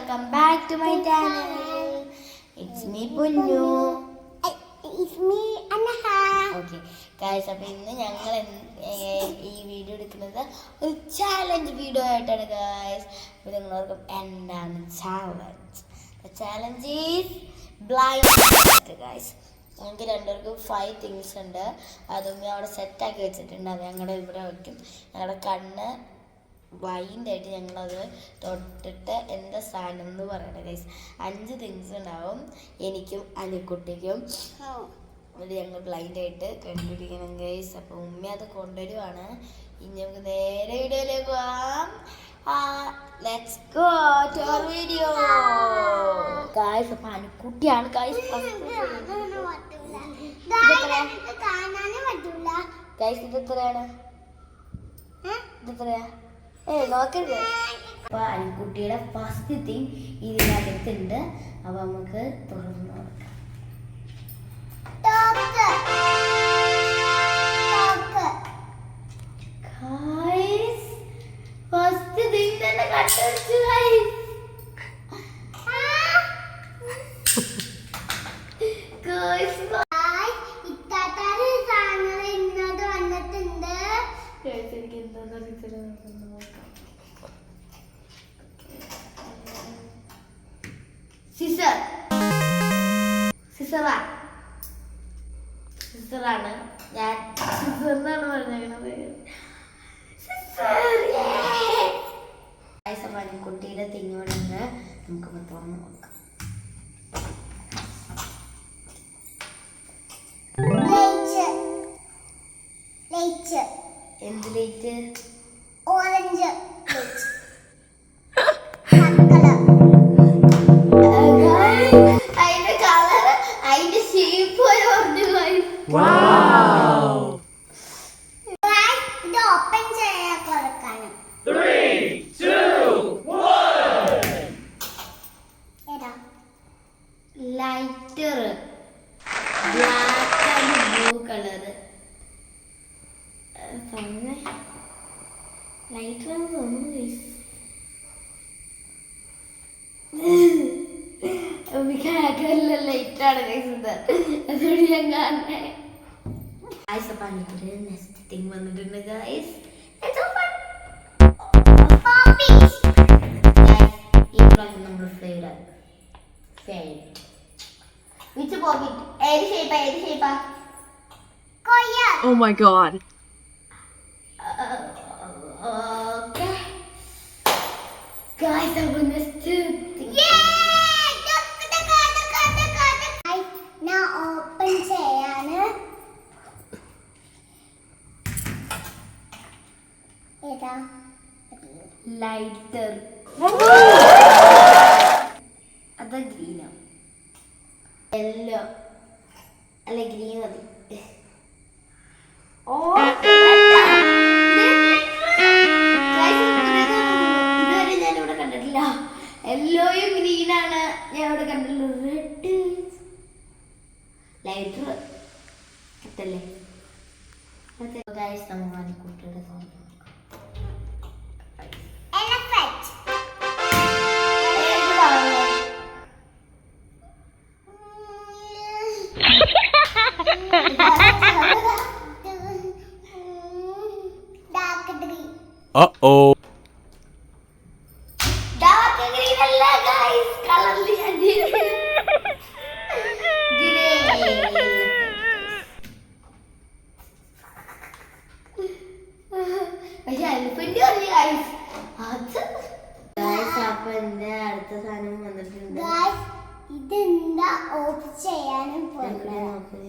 Welcome back to my channel it's me Punnu it's me Anna. Okay guys അപ്പോൾ ഇന്ന് ഞങ്ങൾ ഈ video എടുക്കുന്നത് ഒരു ചാലഞ്ച് വീഡിയോ ആയിട്ടാണ് ഗായ്സ് അപ്പോൾ നിങ്ങളോർക്കും എന്താണ് challenge challenge is blind guys ഞങ്ങൾക്ക് രണ്ടുപേർക്കും ഫൈവ് തിങ്സ് ഉണ്ട്. അതും അവിടെ സെറ്റാക്കി വെച്ചിട്ടുണ്ട്. അത് ഞങ്ങളുടെ ഇവിടെ വയ്ക്കും. ഞങ്ങളുടെ കണ്ണ് ബ്ലൈൻഡ് ആയിട്ട് ഞങ്ങളത് തൊട്ടിട്ട് എന്താ സാധനം എന്ന് പറയണേ ഗൈസ് അഞ്ച് തിങ്സ് ഉണ്ടാവും. എനിക്കും അനിക്കുട്ടിക്കും. അത് ഞങ്ങൾ ബ്ലൈൻഡ് ആയിട്ട് കണ്ടുപിടിക്കണം ഗൈസ് അപ്പോൾ ഉമ്മ അത് കൊണ്ടുവരുവാണ്. ഇനി നമുക്ക് നേരെ വീഡിയോയിലേക്ക് പോവാം let's go to our video അപ്പോൾ അനുക്കുട്ടിയാണ് ഇത് എത്രയാണ്? നോക്കരുത്. അപ്പോൾ അനുക്കുട്ടിയുടെ ഫസ്റ്റ് തിങ് ഇതിനകത്തുണ്ട്. അപ്പോൾ നമുക്ക് തുറന്ന് നോക്കാം. ഫസ്റ്റ് തിങ് തന്നെ കണ്ടുപിടിച്ചു ഗായ്സ് ഗായ്സ് ഇത്താത്താറ് സാധനങ്ങൾ ഇന്നത് വന്നിട്ടുണ്ട് ഗായ്സ് എനിക്ക് എന്താണെന്ന് അറിയത്തില്ല നമുക്കൊന്ന് നോക്കാം സിസർ സിസറാ സിസ്റ്ററാണ്. ഞാൻ സിസർ എന്നാണ് പറഞ്ഞേക്കണത് കുട്ടിയുടെ തിങ്ങോടുണ്ട് നമുക്ക് തുറന്ന് നോക്കാം എന്ത് ലൈറ്റ് ഓറഞ്ച്. ലൈറ്റ് ലൈറ്റർ ആണെന്ന് തോന്നുന്നു ആഗ്രഹമില്ല ലൈറ്റാണ് അതുകൊണ്ട് ഞാൻ കാണേ ഗായ്സ് അപ്പം അതിന്റെ നെക്സ്റ്റ് തിങ് വന്നിട്ടുണ്ട് ഗായ്സ് ഈ പ്രാവശ്യം നമ്മൾ ഫ്ലേവർ ഫേവറേറ്റ് വിച്ച് പോക്കറ്റ് ഏത് ഷേപ്പാ ഏത് ഷേപ്പാ Oh my god. Okay guys അപ്പോൾ നെക്സ്റ്റ് ഞാൻ ഓപ്പൺ ചെയ്യാണ് ഏതാ ലൈറ്റർ അത് ഗ്രീനോ യെല്ലോ അല്ല ഗ്രീൻ മതി. ഓ യെല്ലോയും ഗ്രീനാണ് ഞാൻ ഇവിടെ കണ്ടിട്ടുള്ളത് റെഡ്. ലൈറ്റർ. ഗൈസ് നമ്മൾ തോന്നുന്നു elephant ഇതെന്താ ഓഫ് ചെയ്യാനും പോകുന്നത്?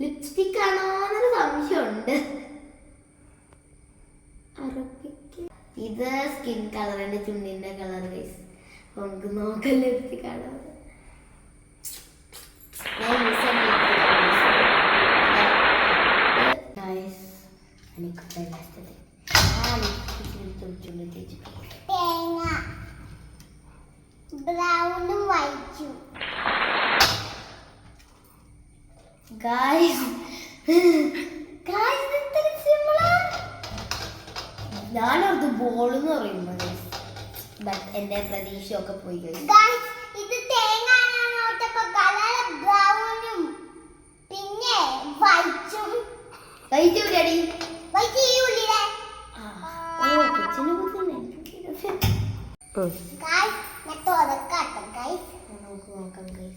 ലിപ്സ്റ്റിക് ആണോ എന്നൊരു സംശയമുണ്ട്. ഇത് സ്കിൻ കളറിന്റെ ചുണ്ടിന്റെ കളർ വൈസ് നമുക്ക് നോക്കാം ലിപ്സ്റ്റിക് ആണോ ഞാൻ യൂസ് ഗൈസ് എനിക്ക് ലാസ്റ്റത് ആ ലിപ്സ്റ്റിക് ചുണ്ട് തേച്ചിട്ട് തേങ്ങ ബ്രൗണും വൈറ്റും ഗായ്സ് ഗായ്സ് ഇത്ര സിമ്പിളാ ഞാനത് ബോൾ എന്ന് പറയുമ്പോൾ ബട്ട് എന്റെ പ്രതീക്ഷയൊക്കെ പോയി കഴിഞ്ഞു. ഇത് ബ്രൗണും പിന്നെ വൈറ്റും വൈറ്റ് എവിടെയാടി? വൈറ്റ് ഈ ഉള്ളിലെ. ഓ കൊച്ചിനെ കുത്തുന്നേ ഗൈസ് ഞാൻ തുറക്കാട്ടെ ഗൈസ് നമുക്ക് നോക്കാം ഗൈസ്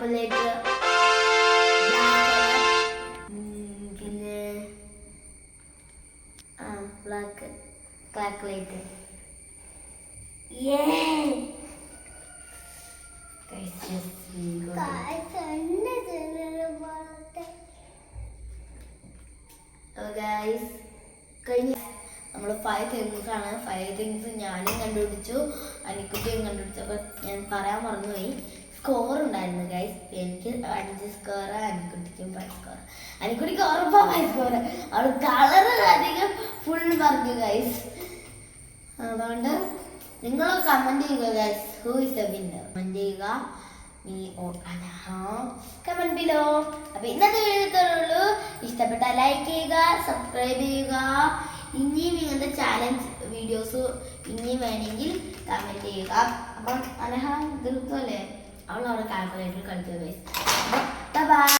കാൽക്കുലേറ്റർ പിന്നെ ആ ബ്ലാക്ക് പോലത്തെ ഗൈസ് കഴിഞ്ഞ നമ്മൾ ഫൈവ് തിങ്സ് ആണ്. ഫൈവ് തിങ്സ് ഞാനും കണ്ടുപിടിച്ചു അനിക്കുട്ടിയും കണ്ടുപിടിച്ചു. അപ്പോൾ ഞാൻ പറയാൻ മറന്നുപോയി. സ്കോർ ഉണ്ടായിരുന്നു ഗൈസ് എനിക്ക് അഞ്ച് സ്കോർ അനിക്കുട്ടിക്കും ഫൈവ് സ്കോർ അനിക്കുട്ടിക്ക് ഉറപ്പാ ഫൈവ് സ്കോർ അവൾ കളർ അധികം ഫുൾ പറഞ്ഞു ഗൈസ് അതുകൊണ്ട് നിങ്ങൾ കമന്റ് ചെയ്യുക guys who is a winner comment ചെയ്യുക. നീ കമന്റ് ബിലോ അപ്പോൾ ഇന്നത്തെ വീഡിയോ ഇത്രയുള്ളൂ. ഇഷ്ടപ്പെട്ടാൽ ലൈക്ക് ചെയ്യുക സബ്സ്ക്രൈബ് ചെയ്യുക. ഇനിയും ഇങ്ങനത്തെ ചാലഞ്ച് വീഡിയോസ് ഇനിയും വേണമെങ്കിൽ കമന്റ് ചെയ്യുക. അപ്പം അനഹ തീർത്തല്ലേ അവൾ അവിടെ കാൽക്കുലേറ്റർ ഗൈസ് ബൈ